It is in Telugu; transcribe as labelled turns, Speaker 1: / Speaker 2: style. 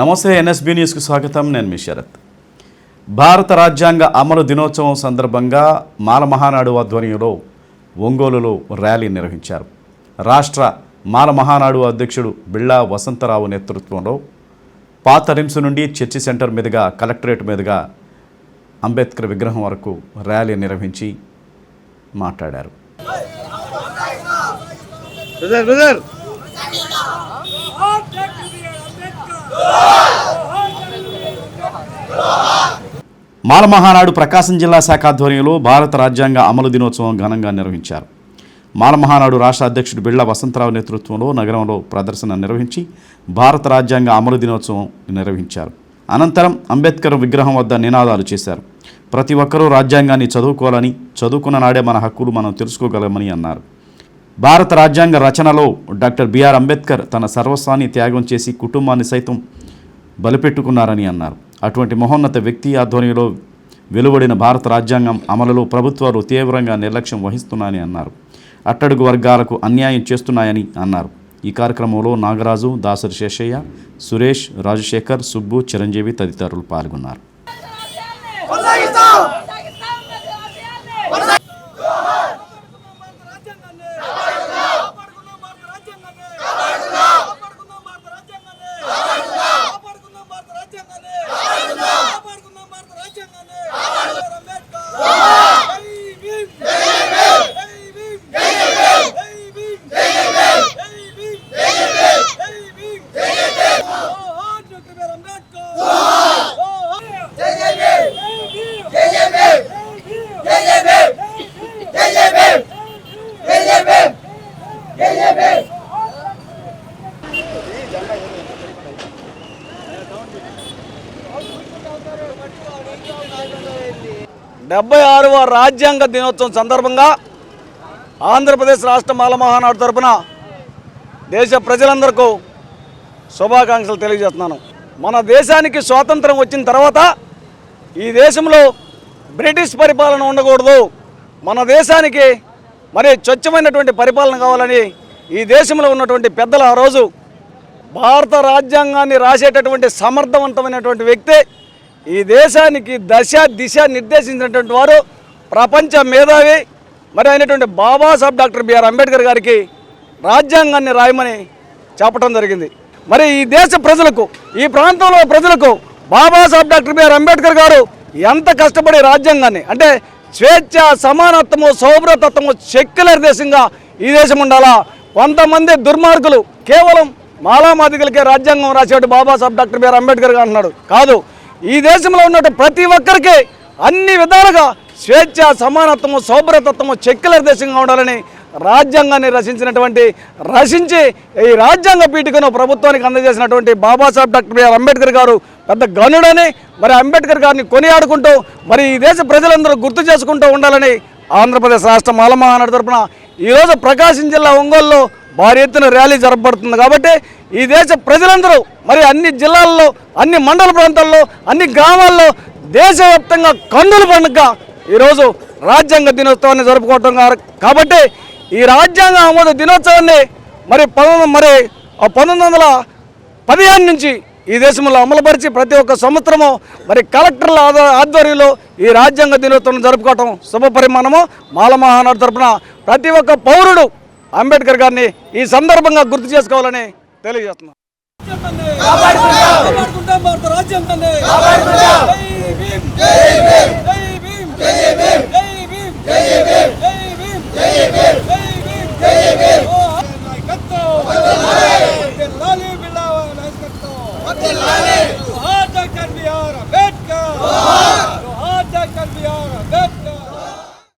Speaker 1: నమస్తే ఎన్ఎస్బి న్యూస్కు స్వాగతం. నేను మీ శరత్. భారత రాజ్యాంగ అమలు దినోత్సవం సందర్భంగా మాల మహానాడు ఆధ్వర్యంలో ఒంగోలులో ర్యాలీ నిర్వహించారు. రాష్ట్ర మాల మహానాడు అధ్యక్షుడు బిళ్ళా వసంతరావు నేతృత్వంలో పాత రిమ్స్ నుండి చర్చి సెంటర్ మీదుగా కలెక్టరేట్ మీదుగా అంబేద్కర్ విగ్రహం వరకు ర్యాలీ నిర్వహించి మాట్లాడారు.
Speaker 2: Brother brother!
Speaker 1: మాలమహానాడు ప్రకాశం జిల్లా శాఖ ఆధ్వర్యంలో భారత రాజ్యాంగ అమలు దినోత్సవం ఘనంగా నిర్వహించారు. మాలమహానాడు రాష్ట్ర అధ్యక్షుడు బిళ్ళ వసంతరావు నేతృత్వంలో నగరంలో ప్రదర్శన నిర్వహించి భారత రాజ్యాంగ అమలు దినోత్సవం నిర్వహించారు. అనంతరం అంబేద్కర్ విగ్రహం వద్ద నినాదాలు చేశారు. ప్రతి ఒక్కరూ రాజ్యాంగాన్ని చదువుకోవాలని చదువుకున్న నాడే మన హక్కులు మనం తెలుసుకోగలమని అన్నారు. భారత రాజ్యాంగ రచనలో డాక్టర్ బిఆర్ అంబేద్కర్ తన సర్వస్వాన్ని త్యాగం చేసి కుటుంబాన్ని సైతం బలిపెట్టుకున్నారని అన్నారు. అటువంటి మహోన్నత వ్యక్తి ఆధ్వర్యంలో వెలువడిన భారత రాజ్యాంగం అమలులో ప్రభుత్వాలు తీవ్రంగా నిర్లక్ష్యం వహిస్తున్నాయని అన్నారు. అట్టడుగు వర్గాలకు అన్యాయం చేస్తున్నాయని అన్నారు. ఈ కార్యక్రమంలో నాగరాజు దాసరి శేషయ్య సురేష్ రాజశేఖర్ సుబ్బు చిరంజీవి తదితరులు పాల్గొన్నారు. Hang on there.
Speaker 2: డెబ్బై ఆరవ రాజ్యాంగ దినోత్సవం సందర్భంగా ఆంధ్రప్రదేశ్ రాష్ట్ర మాలమహానాడు తరపున దేశ ప్రజలందరికీ శుభాకాంక్షలు తెలియజేస్తున్నాను. మన దేశానికి స్వాతంత్రం వచ్చిన తర్వాత ఈ దేశంలో బ్రిటిష్ పరిపాలన ఉండకూడదు. మన దేశానికి మరి స్వచ్ఛమైనటువంటి పరిపాలన కావాలని ఈ దేశంలో ఉన్నటువంటి పెద్దలు ఆ రోజు భారత రాజ్యాంగాన్ని రాసేటటువంటి సమర్థవంతమైనటువంటి వ్యక్తి ఈ దేశానికి దశ దిశ నిర్దేశించినటువంటి వారు ప్రపంచ మేధావి మరి అయినటువంటి బాబాసాహెబ్ డాక్టర్ బిఆర్ అంబేద్కర్ గారికి రాజ్యాంగాన్ని రాయమని చెప్పడం జరిగింది. మరి ఈ దేశ ప్రజలకు ఈ ప్రాంతంలో ప్రజలకు బాబాసాహెబ్ డాక్టర్ బిఆర్ అంబేద్కర్ గారు ఎంత కష్టపడి రాజ్యాంగాన్ని అంటే స్వేచ్ఛ సమానత్వము సౌభ్రతత్వము సెక్యులర్ దేశంగా ఈ దేశం ఉండాలా? కొంతమంది దుర్మార్గులు కేవలం మాలామాదిగలకే రాజ్యాంగం రాసేవాడు బాబాసాహెబ్ డాక్టర్ బిఆర్ అంబేద్కర్ గారు అన్నాడు కాదు ఈ దేశంలో ఉన్నట్టు ప్రతి ఒక్కరికి అన్ని విధాలుగా స్వేచ్ఛ సమానత్వము సౌభ్రతత్వము సెక్యులర్ దేశంగా ఉండాలని రాజ్యాంగాన్ని రచించినటువంటి రచించి ఈ రాజ్యాంగ పీఠికను ప్రభుత్వానికి అందజేసినటువంటి Babasaheb doctor B R Ambedkar గారు పెద్ద గనుడని మరి అంబేద్కర్ గారిని కొనియాడుకుంటూ మరి ఈ దేశ ప్రజలందరూ గుర్తు చేసుకుంటూ ఉండాలని ఆంధ్రప్రదేశ్ రాష్ట్ర మాలమహానాడు తరపున ఈరోజు ప్రకాశం జిల్లా ఒంగోలులో భారీ ఎత్తున ర్యాలీ జరపబడుతుంది కాబట్టి ఈ దేశ ప్రజలందరూ మరి అన్ని జిల్లాల్లో అన్ని మండల ప్రాంతాల్లో అన్ని గ్రామాల్లో దేశవ్యాప్తంగా కన్నుల పండుగ ఈరోజు రాజ్యాంగ దినోత్సవాన్ని జరుపుకోవటం కాబట్టి ఈ రాజ్యాంగ ఆమోద దినోత్సవాన్ని మరి పంతొమ్మిది మరి పంతొమ్మిది వందల పదిహేను నుంచి ఈ దేశంలో అమలుపరిచి ప్రతి ఒక్క సంవత్సరము మరి కలెక్టర్ల ఆధ్వర్యంలో ఈ రాజ్యాంగ దినోత్సవం జరుపుకోవటం శుభ పరిమాణము మాల మహానాడు తరపున ప్రతి ఒక్క పౌరుడు అంబేద్కర్ గారిని ఈ సందర్భంగా గుర్తు చేసుకోవాలని తెలియజేస్తున్నాను
Speaker 3: కాపాడుకుంటాం భారత